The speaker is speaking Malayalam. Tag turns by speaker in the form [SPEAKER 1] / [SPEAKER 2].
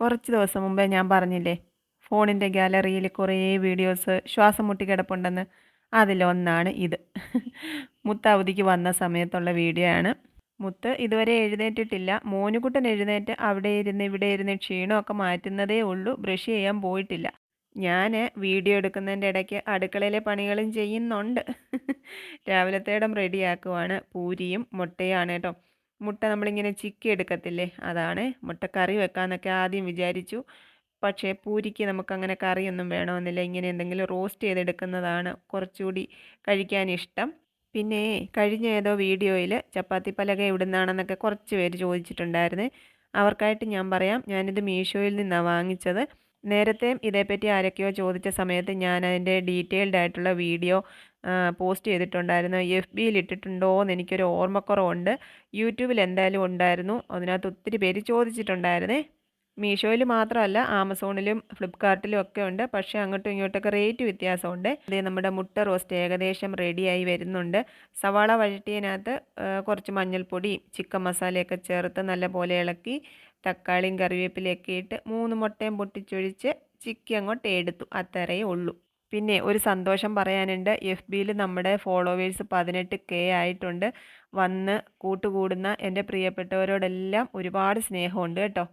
[SPEAKER 1] കുറച്ച് ദിവസം മുമ്പേ ഞാൻ പറഞ്ഞില്ലേ ഫോണിന്റെ ഗാലറിയിൽ കുറേ വീഡിയോസ് ശ്വാസം മുട്ടി കിടപ്പുണ്ടെന്ന്. അതിലൊന്നാണ് ഇത്. മുത്ത് അവധിക്ക് വന്ന സമയത്തുള്ള വീഡിയോ ആണ്. മുത്ത് ഇതുവരെ എഴുന്നേറ്റിട്ടില്ല. മോനുകുട്ടൻ എഴുന്നേറ്റ് അവിടെ ഇരുന്ന് ഇവിടെ ഇരുന്ന് ക്ഷീണമൊക്കെ മാറ്റുന്നതേ ഉള്ളൂ. ബ്രഷ് ചെയ്യാൻ പോയിട്ടില്ല. ഞാൻ വീഡിയോ എടുക്കുന്നതിന്റെ ഇടയ്ക്ക് അടുക്കളയിലെ പണികളും ചെയ്യുന്നുണ്ട്. രാവിലത്തേടം റെഡിയാക്കുവാണ് പൂരിയും മുട്ടയാണ് കേട്ടോ. മുട്ട നമ്മളിങ്ങനെ ചിക്കി എടുക്കത്തില്ലേ? അതാണ്. മുട്ട കറി വെക്കാമെന്നൊക്കെ ആദ്യം വിചാരിച്ചു. പക്ഷേ പൂരിക്ക് നമുക്കങ്ങനെ കറിയൊന്നും വേണമെന്നില്ല. ഇങ്ങനെ എന്തെങ്കിലും റോസ്റ്റ് ചെയ്തെടുക്കുന്നതാണ് കുറച്ചുകൂടി കഴിക്കാൻ ഇഷ്ടം പിന്നെ കഴിഞ്ഞ ഏതോ വീഡിയോയിൽ ചപ്പാത്തി പലക എവിടുന്നാണെന്നൊക്കെ കുറച്ച് പേര് ചോദിച്ചിട്ടുണ്ടായിരുന്നേ. അവർക്കായിട്ട് ഞാൻ പറയാം. ഞാനിത് മീഷോയിൽ നിന്നാണ് വാങ്ങിച്ചത്. നേരത്തെ ഇതേപ്പറ്റി ആരൊക്കെയോ ചോദിച്ച സമയത്ത് ഞാൻ അതിന്റെ ഡീറ്റെയിൽഡ് ആയിട്ടുള്ള വീഡിയോ പോസ്റ്റ് ചെയ്തിട്ടുണ്ടായിരുന്നു. എഫ് ബിയിൽ ഇട്ടിട്ടുണ്ടോ എന്ന് എനിക്കൊരു ഓർമ്മക്കുറവുണ്ട്. യൂട്യൂബിൽ എന്തായാലും ഉണ്ടായിരുന്നു. അതിനകത്ത് ഒത്തിരി പേര് ചോദിച്ചിട്ടുണ്ടായിരുന്നേ. മീഷോയിൽ മാത്രമല്ല ആമസോണിലും ഫ്ലിപ്കാർട്ടിലും ഒക്കെ ഉണ്ട്. പക്ഷേ അങ്ങോട്ടും ഇങ്ങോട്ടൊക്കെ റേറ്റ് വ്യത്യാസമുണ്ട്. അതേ നമ്മുടെ മുട്ട റോസ്റ്റ് ഏകദേശം റെഡിയായി വരുന്നുണ്ട്. സവാള വഴറ്റിയതിനകത്ത് കുറച്ച് മഞ്ഞൾപ്പൊടി ചിക്കൻ മസാലയൊക്കെ ചേർത്ത് നല്ലപോലെ ഇളക്കി തക്കാളിയും കറിവേപ്പിലയൊക്കെ ഇട്ട് മൂന്ന് മുട്ടയും പൊട്ടിച്ചൊഴിച്ച് ചിക്കി അങ്ങോട്ട് എടുത്തു. അത്രയേ ഉള്ളൂ. പിന്നെ ഒരു സന്തോഷം പറയാനുണ്ട്. എഫ് ബിയിൽ നമ്മുടെ ഫോളോവേഴ്സ് പതിനെട്ട് കെ ആയിട്ടുണ്ട്. വന്ന് കൂട്ടുകൂടുന്ന എന്റെ പ്രിയപ്പെട്ടവരോടെല്ലാം ഒരുപാട് സ്നേഹമുണ്ട് കേട്ടോ.